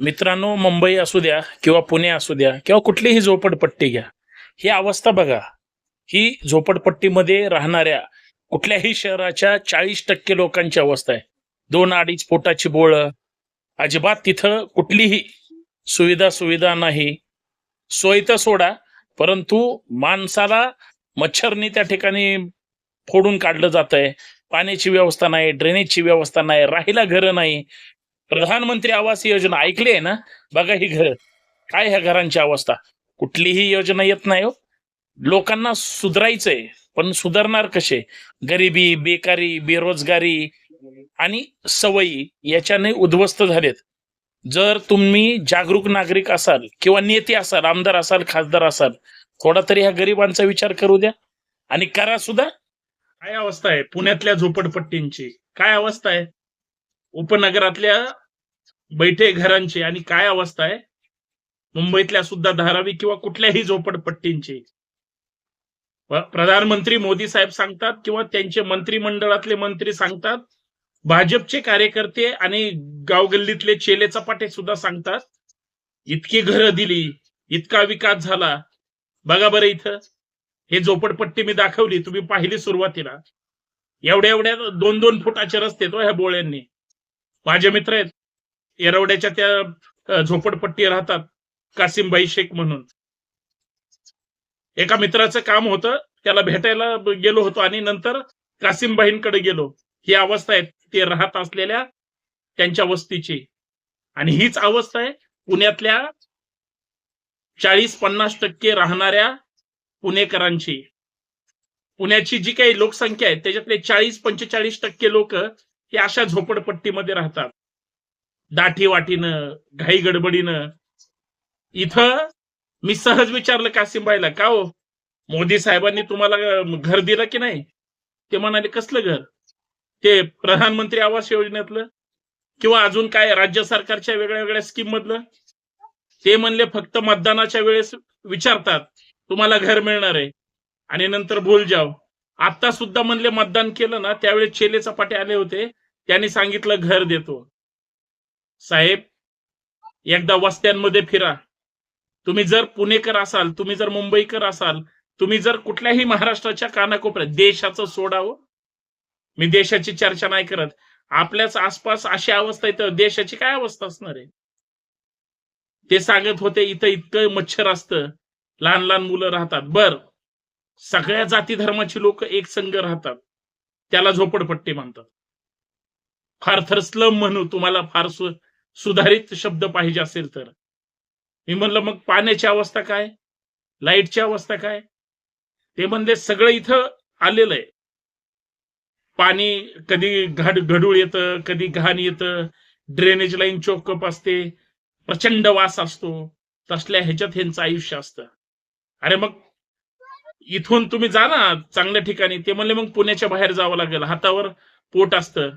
मित्रांनो मुंबई असू द्या किंवा पुणे असू द्या किंवा कुठलीही झोपडपट्टी घ्या. ही अवस्था बघा. ही झोपडपट्टीमध्ये राहणाऱ्या कुठल्याही शहराच्या चाळीस टक्के लोकांची अवस्था आहे. दोन अडीच फुटाची बोळ. अजिबात तिथं कुठलीही सुविधा सुविधा नाही. सोय तर सोडा परंतु माणसाला मच्छरनी त्या ठिकाणी फोडून काढलं जात आहे पाण्याची व्यवस्था नाही ड्रेनेजची व्यवस्था नाही राहायला घरं नाही. प्रधानमंत्री आवास योजना ऐकली आहे ना? बघा ही घर. काय ह्या घरांची अवस्था? कुठलीही योजना येत नाही हो. लोकांना सुधारायचंय पण सुधारणार कसे? गरिबी बेकारी बेरोजगारी आणि सवयी याच्याने उद्ध्वस्त झालेत. जर तुम्ही जागरूक नागरिक असाल किंवा नेते असाल आमदार असाल खासदार असाल थोडा तरी ह्या गरिबांचा विचार करू द्या आणि करा सुद्धा. काय अवस्था आहे पुण्यातल्या झोपडपट्टींची? काय अवस्था आहे? उपनगरातल्या बैठे घरांची आणि काय अवस्था आहे? मुंबईतल्या सुद्धा धारावी किंवा कुठल्याही झोपडपट्टींची. प्रधानमंत्री मोदी साहेब सांगतात किंवा त्यांचे मंत्रिमंडळातले मंत्री सांगतात. भाजपचे कार्यकर्ते आणि गावगल्लीतले चेले चपाटे सुद्धा सांगतात. इतकी घरं दिली इतका विकास झाला. बघा बरं इथं. हे झोपडपट्टी मी दाखवली तुम्ही पाहिली सुरुवातीला. एवढ्या एवढ्या दोन दोन फुटाचे रस्ते तो हो ह्या बोळ्यांनी. माझे मित्र आहेत. येरवड्याच्या त्या झोपडपट्टी राहतात कासिमबाई शेख म्हणून. एका मित्राचं काम होतं त्याला भेटायला गेलो होतो आणि नंतर कासिमबाईंकडे गेलो. ही अवस्था आहे ते राहत असलेल्या त्यांच्या वस्तीची. आणि हीच अवस्था आहे पुण्यातल्या चाळीस पन्नास टक्के राहणाऱ्या पुणेकरांची. पुण्याची जी काही लोकसंख्या आहे त्याच्यातले चाळीस पंचेचाळीस टक्के लोक हे अशा झोपडपट्टीमध्ये राहतात. दाठी वाटीनं घाई गडबडीनं. इथं मी सहज विचारलं कासिमबाईला का हो? मोदी साहेबांनी तुम्हाला घर दिलं की नाही? ते म्हणाले कसलं घर? ते प्रधानमंत्री आवास योजनेतलं किंवा अजून काय राज्य सरकारच्या वेगळ्या वेगळ्या स्कीम मधलं ते म्हणले फक्त मतदानाच्या वेळेस विचारतात तुम्हाला घर मिळणार आहे आणि नंतर भूल जाव आता सुद्धा म्हणले मतदान केलं ना त्यावेळेस चेले चपाटे आले होते त्यांनी सांगितलं घर देतो. साहेब एकदा वस्त्यांमध्ये फिरा. तुम्ही जर पुणेकर असाल तुम्ही जर मुंबईकर असाल तुम्ही जर कुठल्याही महाराष्ट्राच्या कानाकोपऱ्यात देशाचं सोडावं? मी देशाची चर्चा नाही करत. आपल्याच आसपास अशी अवस्था आहे देशाची काय अवस्था असणार आहे? ते सांगत होते इथं इतकं मच्छर असतं. लहान लहान मुलं राहतात. बर. सगळ्या जाती धर्माची लोक एक संघ राहतात. त्याला झोपडपट्टी म्हणतात. फार थर स्लम म्हणू तुम्हाला फार सु- सुधारित शब्द पाहिजे असेल तर. मी म्हणलं मग पाण्याची अवस्था काय? लाईटची अवस्था काय? ते म्हणले सगळं इथं आलेलं आहे. पाणी कधी घड घडूळ येतं कधी घाण येतं ड्रेनेज लाईन चोकअप असते प्रचंड वास असतो तसल्या ह्याच्यात ह्यांचं आयुष्य असतं. अरे मग इथून तुम्ही जा ना चांगल्या ठिकाणी. ते म्हणले मग पुण्याच्या बाहेर जावं लागेल. हातावर पोट असतं.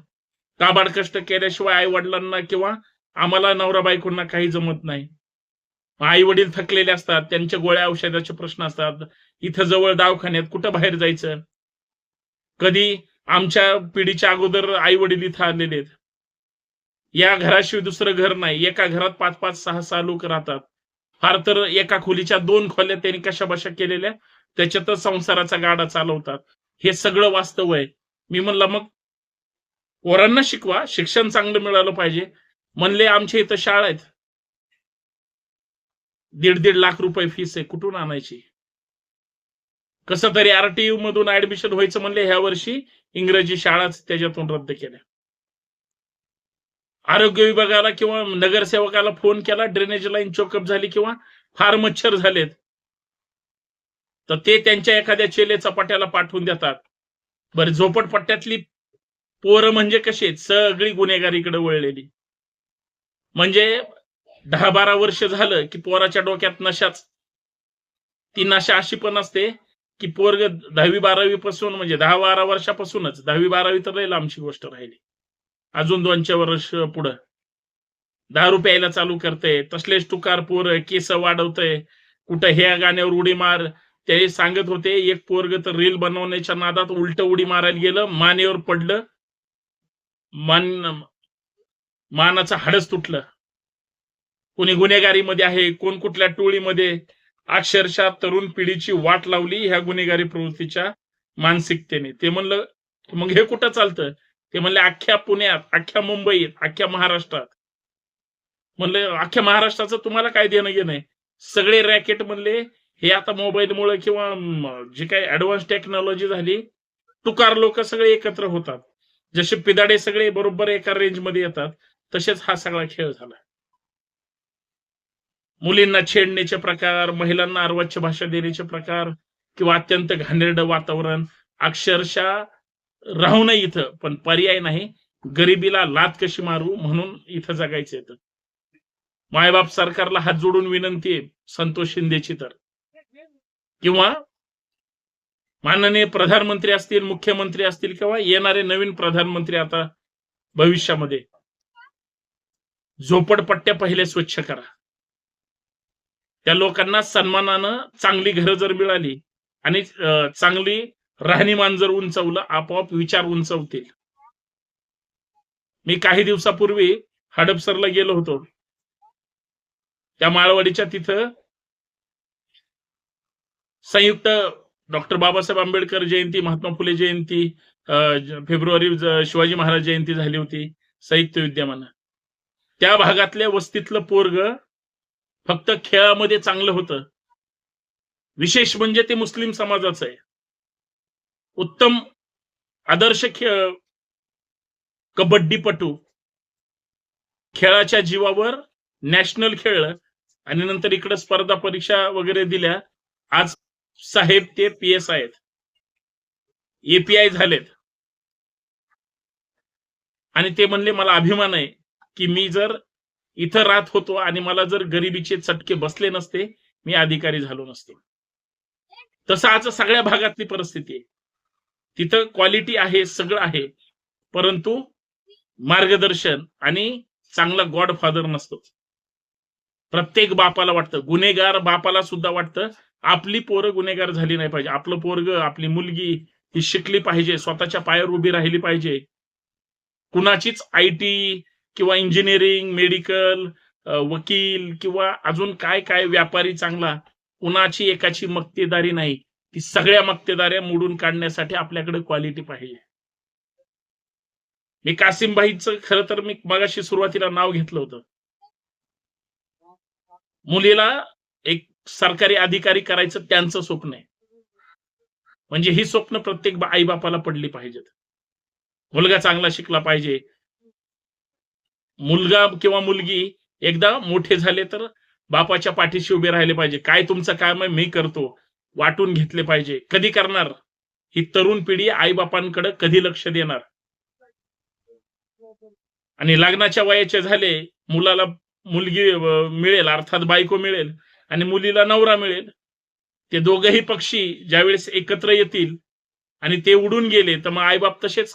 काबाड कष्ट केल्याशिवाय आई वडिलांना किंवा आम्हाला नवरा बायकोंना काही जमत नाही. आई वडील थकलेले असतात त्यांच्या गोळ्या औषधाचे प्रश्न असतात. इथं जवळ दवाखान्यात कुठं बाहेर जायचं? कधी आमच्या पिढीच्या अगोदर आई वडील इथं आलेले आहेत. या घराशिवाय दुसरं घर नाही. एका घरात पाच पाच सहा सहा लोक राहतात. फार तर एका खोलीच्या दोन खोल्या त्यांनी कशा बशा केलेल्या त्याच्यातच संसाराचा गाडा चालवतात. हे सगळं वास्तव आहे. मी म्हणलं मग पोरांना शिकवा. शिक्षण चांगलं मिळालं पाहिजे. म्हणले आमच्या इथं शाळा आहेत. दीड दीड लाख रुपये फीस आहे. कुठून आणायची? कसं तरी आरटीयू मधून ऍडमिशन व्हायचं म्हणले ह्या वर्षी इंग्रजी शाळाच त्याच्यातून रद्द केल्या. आरोग्य विभागाला किंवा नगरसेवकाला फोन केला ड्रेनेज लाईन चोकअप झाली किंवा फार मच्छर झालेत. तर ते त्यांच्या एखाद्या चेले चपाट्याला पाठवून देतात. बरं झोपडपट्ट्यातली पोरं म्हणजे कशी आहेत? सगळी गुन्हेगारीकडे वळलेली. म्हणजे दहा बारा वर्ष झालं की पोराच्या डोक्यात नशाच. ती नशा अशी पण असते की पोरग दहावी बारावी पासून म्हणजे दहा बारा वर्षापासूनच दहावी बारावी तर लांबची गोष्ट राहिली. अजून दोनशे वर्ष पुढं. दारू प्यायला चालू करते तसलेच तुकार पोर केस वाढवतय कुठं ह्या गाण्यावर उडी मार. ते सांगत होते एक पोरग तर रील बनवण्याच्या नादात उलट उडी मारायला गेलं मानेवर पडलं. मान मानाचं हाडच तुटलं. कोणी गुन्हेगारीमध्ये आहे कोण कुठल्या टोळीमध्ये अक्षरशः तरुण पिढीची वाट लावली ह्या गुन्हेगारी प्रवृत्तीच्या मानसिकतेने. ते म्हणलं मग हे कुठं चालतं? ते म्हणले अख्ख्या पुण्यात अख्ख्या मुंबईत अख्ख्या महाराष्ट्रात. म्हणलं अख्ख्या महाराष्ट्राचं तुम्हाला काय देणं घेणं सगळे रॅकेट म्हणले हे आता मोबाईलमुळे किंवा जी काही ऍडव्हान्स टेक्नॉलॉजी झाली तुकार लोक सगळे एकत्र होतात. जसे पिदाडे सगळे बरोबर एका रेंजमध्ये येतात. तसेच हा सगळा खेळ झाला. मुलींना छेडण्याचे प्रकार महिलांना अर्वाच्य भाषा देण्याचे प्रकार किंवा अत्यंत घाणेरड वातावरण अक्षरशः राहू नये इथं पण पर्याय नाही. गरिबीला लात कशी मारू म्हणून इथं जगायचं येतं मायबाप सरकारला हात जोडून विनंती आहे संतोष शिंदेची तर. किंवा माननीय प्रधानमंत्री असतील मुख्यमंत्री असतील किंवा येणारे नवीन प्रधानमंत्री आता भविष्यामध्ये झोपडपट्ट्या पहिले स्वच्छ करा. त्या लोकांना सन्मानानं चांगली घरं जर मिळाली आणि चांगली राहणीमान जर उंचवलं आपोआप विचार उंचवतील. मी काही दिवसापूर्वी हडपसरला गेलो होतो. त्या माळवाडीच्या तिथं संयुक्त डॉक्टर बाबासाहेब आंबेडकर जयंती महात्मा फुले जयंती फेब्रुवारी शिवाजी महाराज जयंती झाली होती संयुक्त विद्यमान. त्या भागातल्या वस्तीतलं पोरग फक्त खेळामध्ये चांगलं होतं. विशेष म्हणजे ते मुस्लिम समाजाचं आहे. उत्तम आदर्श खेळ कबड्डीपटू. खेळाच्या जीवावर नॅशनल खेळलं आणि नंतर इकडे स्पर्धा परीक्षा वगैरे दिल्या. आज साहेब ते पी एस आहेत. एपीआय झालेत. आणि ते म्हणले मला अभिमान आहे. की मी जर इथं राहत होतो आणि मला जर गरिबीचे चटके बसले नसते मी अधिकारी झालो नसतो. तसं आज सगळ्या भागातली परिस्थिती आहे. तिथं क्वालिटी आहे सगळं आहे. परंतु मार्गदर्शन आणि चांगला गॉडफादर नसतो प्रत्येक बापाला वाटतं. गुन्हेगार बापाला सुद्धा वाटतं आपली पोरं गुन्हेगार झाली नाही पाहिजे. आपलं पोरग आपली मुलगी ही शिकली पाहिजे स्वतःच्या पायावर उभी राहिली पाहिजे. कुणाचीच आय टी किंवा इंजिनिअरिंग मेडिकल वकील किंवा अजून काय काय व्यापारी चांगला कुणाची एकाची मक्तेदारी नाही. ती सगळ्या मक्तेदाऱ्या मोडून काढण्यासाठी आपल्याकडे क्वालिटी पाहिजे. मी कासिमबाईच खर तर मी मगाशी सुरुवातीला नाव घेतलं होतं. मुलीला एक सरकारी अधिकारी करायचं त्यांचं स्वप्न आहे. म्हणजे ही स्वप्न प्रत्येक आई बापाला पडली पाहिजेत. मुलगा चांगला शिकला पाहिजे. मुलगा किंवा मुलगी एकदा मोठे झाले तर बापाच्या पाठीशी उभे राहिले पाहिजे. काय तुमचं काम आहे मी करतो. वाटून घेतले पाहिजे. कधी करणार? ही तरुण पिढी आईबापांकडे कधी लक्ष देणार? आणि लग्नाच्या वयाचे झाले मुलाला मुलगी मिळेल अर्थात बायको मिळेल आणि मुलीला नवरा मिळेल. ते दोघही पक्षी ज्यावेळेस एकत्र येतील आणि ते उडून गेले तर मग आईबाप तसेच.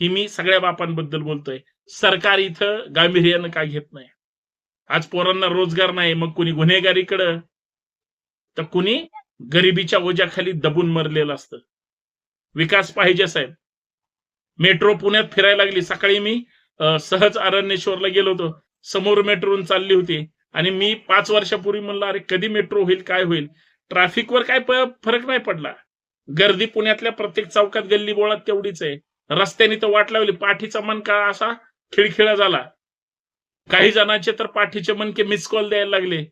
ही मी सगळ्या बापांबद्दल बोलतोय. सरकार इथं गांभीर्यानं काय घेत नाही? आज पोरांना रोजगार नाही मग कुणी गुन्हेगारीकडं? तर कुणी गरिबीच्या ओझ्याखाली दबून मरलेलं असतं. विकास पाहिजे साहेब. मेट्रो पुण्यात फिरायला लागली. सकाळी मी सहज अरण्येश्वरला गेलो होतो. समोर मेट्रोन चालली होती. आणि मी पाच वर्षापूर्वी म्हणलं अरे कधी मेट्रो होईल? काय होईल? ट्रॅफिकवर काय फरक नाही पडला. गर्दी पुण्यातल्या प्रत्येक चौकात गल्ली बोळात तेवढीच आहे. रस्त्याने तर वाट लावली. पाठीचा मन का असा खिळखिळा झाला. काही जणांचे तर पाठीचे मनके मिस कॉल द्यायला लागले.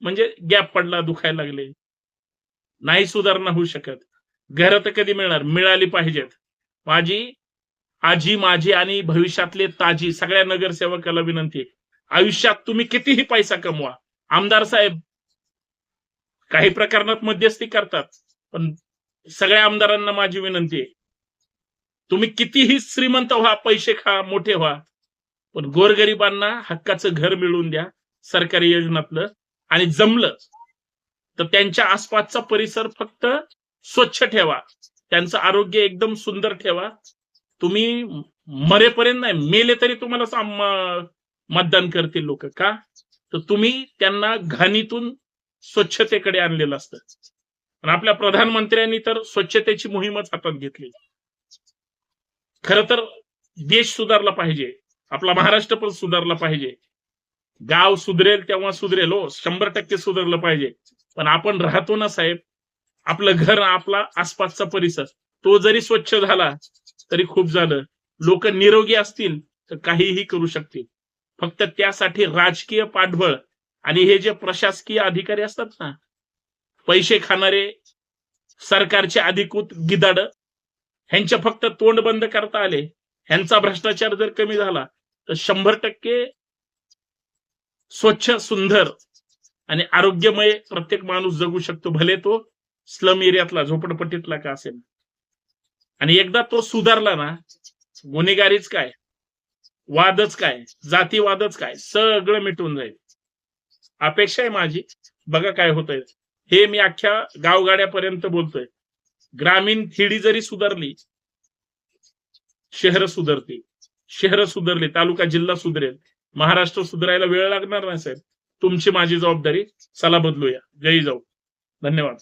म्हणजे गॅप पडला दुखायला लागले. नाही सुधारणा होऊ शकत. घर तर कधी मिळणार? मिळाली पाहिजेत. माझी आजी माझी आणि भविष्यातले ताजी सगळ्या नगरसेवकाला विनंती आयुष्यात तुम्ही कितीही पैसा कमवा. आमदार साहेब काही प्रकरणात मध्यस्थी करतात पण सगळ्या आमदारांना माझी विनंती आहे. तुम्ही कितीही श्रीमंत व्हा पैसे खा मोठे व्हा. पण गोरगरिबांना हक्काचं घर मिळवून द्या सरकारी योजनातलं आणि जमलं तर त्यांच्या आसपासचा परिसर फक्त स्वच्छ ठेवा. त्यांचं आरोग्य एकदम सुंदर ठेवा. तुम्ही मरेपर्यंत नाही मेले तरी तुम्हाला मतदान करतील लोक का? तर तुम्ही त्यांना घाणीतून स्वच्छतेकडे आणलेलं असतं. आणि आपल्या प्रधानमंत्र्यांनी तर स्वच्छतेची मोहीमच हातात घेतली खर तर देश सुधारला पाहिजे. आपला महाराष्ट्र पण सुधारला पाहिजे. गाव सुधरेल तेव्हा सुधरेल हो शंभर टक्के सुधारलं पाहिजे. पण आपण राहतो ना साहेब आपलं घर आपला आसपासचा परिसर. तो जरी स्वच्छ झाला तरी खूप झालं. लोक निरोगी असतील तर काहीही करू शकतील. फक्त त्यासाठी राजकीय पाठबळ आणि हे जे प्रशासकीय अधिकारी असतात ना पैसे खाणारे सरकारचे अधिकृत गिदाड ह्यांच्या फक्त तोंड बंद करता आले. ह्यांचा भ्रष्टाचार जर कमी झाला शंभर टक्के स्वच्छ सुंदर आणि आरोग्यमय प्रत्येक माणूस जगू शकतो भले तो स्लम एरियातला झोपडपट्टीतला का असेल. आणि एकदा तो सुधारला ना गुन्हेगारीच काय? वादच काय? जातीवादच काय? सगळं मिटून जाईल. अपेक्षा आहे माझी. बघा काय होतंय. हे मी अख्ख्या गावगाड्यापर्यंत बोलतोय. ग्रामीण खिडी जरी सुधारली शहर सुधारतील. शहर सुधारली तालुका जिल्हा सुधरेल. महाराष्ट्र सुधारायला वेळ लागणार नाही साहेब. तुमची माझी जबाबदारी चला बदलूया. जय जाऊ. धन्यवाद.